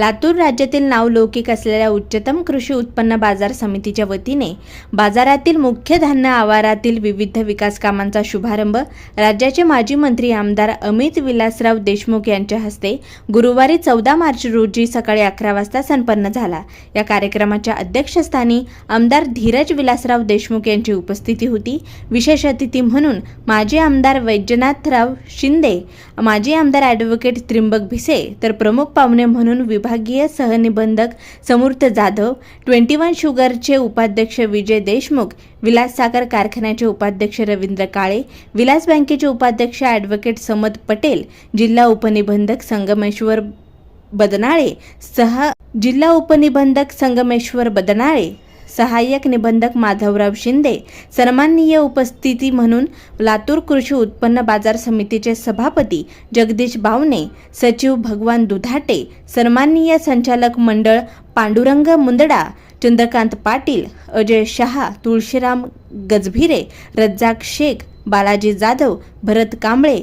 लातूर राज्यातील नावलौकिक असलेल्या उच्चतम कृषी उत्पन्न बाजार समितीच्या वतीने बाजारातील मुख्य धान्य आवारातील विविध विकास कामांचा शुभारंभ राज्याचे माजी मंत्री आमदार अमित विलासराव देशमुख यांच्या हस्ते गुरुवारी चौदा मार्च रोजी सकाळी अकरा वाजता संपन्न झाला. या कार्यक्रमाच्या अध्यक्षस्थानी आमदार धीरज विलासराव देशमुख यांची उपस्थिती होती. विशेष अतिथी म्हणून माजी आमदार वैद्यनाथराव शिंदे माजी आमदार ॲडव्होकेट त्रिंबक भिसे तर प्रमुख पाहुणे म्हणून विभागीय सहनिबंधक समूर्त जाधव ट्वेंटी वन शुगरचे उपाध्यक्ष विजय देशमुख विलास साखर कारखान्याचे उपाध्यक्ष रवींद्र काळे विलास बँकेचे उपाध्यक्ष ॲडव्होकेट समद पटेल जिल्हा उपनिबंधक संगमेश्वर बदनाळे सह जिल्हा उपनिबंधक संगमेश्वर बदनाळे सहाय्यक निबंधक माधवराव शिंदे सन्माननीय उपस्थिती म्हणून लातूर कृषी उत्पन्न बाजार समितीचे सभापती जगदीश बावने सचिव भगवान दुधाटे सन्माननीय संचालक मंडळ पांडुरंग मुंदडा चंद्रकांत पाटील अजय शहा तुळशीराम गजभिरे रज्जाक शेख बालाजी जाधव भरत कांबळे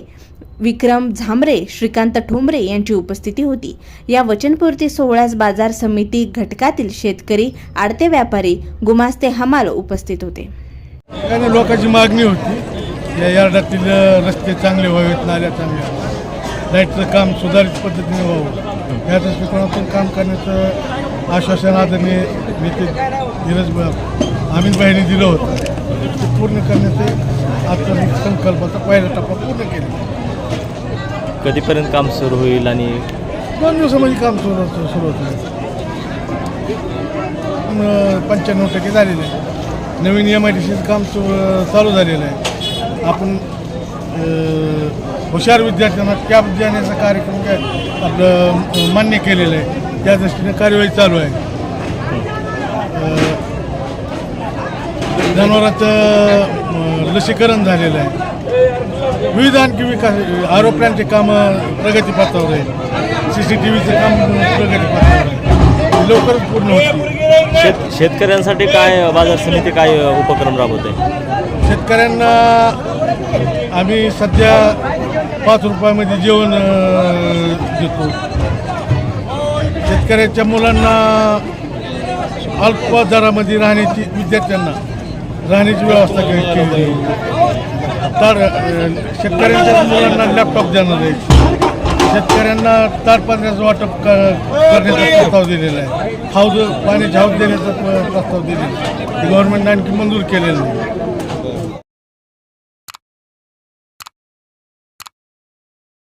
विक्रम झांबरे श्रीकांत ठोंबरे यांची उपस्थिती होती. या वचनपूर्ती सोहळ्यास बाजार समिती घटकातील शेतकरी आडते व्यापारी गुमास्ते हमाल उपस्थित होते. लोकांची मागणी होती. या यार्डातील रस्ते चांगले व्हावेत नाल्या चांगल्या लाईटचं काम सुधारित पद्धतीने व्हावं. या दृष्टिकोनातून काम करण्याचं आश्वासन आदरणीय नेते धीरज आमीनबाईंनी दिलं होतं. ते पूर्ण करण्याचे आजचा संकल्पाचा पहिला टप्पा पूर्ण केला. कधीपर्यंत काम सुरू होईल आणि दोन दिवसामध्ये काम सुरू होतं सुरू होतं. पंच्याण्णव टक्के झालेलं. आहे नवीन एम आय डी सीचं काम सु चालू झालेलं आहे. आपण हुशार विद्यार्थ्यांना कॅब देण्याचा कार्यक्रम काय आपलं मान्य केलेलं आहे. त्या दृष्टीने कार्यवाही चालू आहे. जनावरांचं लसीकरण झालेलं आहे. विविध आणखी विकास आरोग्यांचे कामं प्रगतीपथावर आहे. सी सी टी व्हीचं काम प्रगतीपथावर आहे. लवकरच पूर्ण शेत शेतकऱ्यांसाठी काय बाजार समिती काय उपक्रम राबवते? शेतकऱ्यांना आम्ही सध्या पाच रुपयामध्ये जेवण देतो. शेतकऱ्याच्या मुलांना अल्प दरामध्ये राहण्याची विद्यार्थ्यांना राहण्याची व्यवस्था केली तर शेतकऱ्यांच्या मुलांना लॅपटॉप देणार आहे शेतकऱ्यांना ताडपत्र्याचं वाटप क- करण्याचा प्रस्ताव दिलेला आहे. हाऊस पाण्याची हाऊस देण्याचा प्रस्ताव दिलेला आहे. गव्हर्नमेंटने आणखी मंजूर केलेला आहे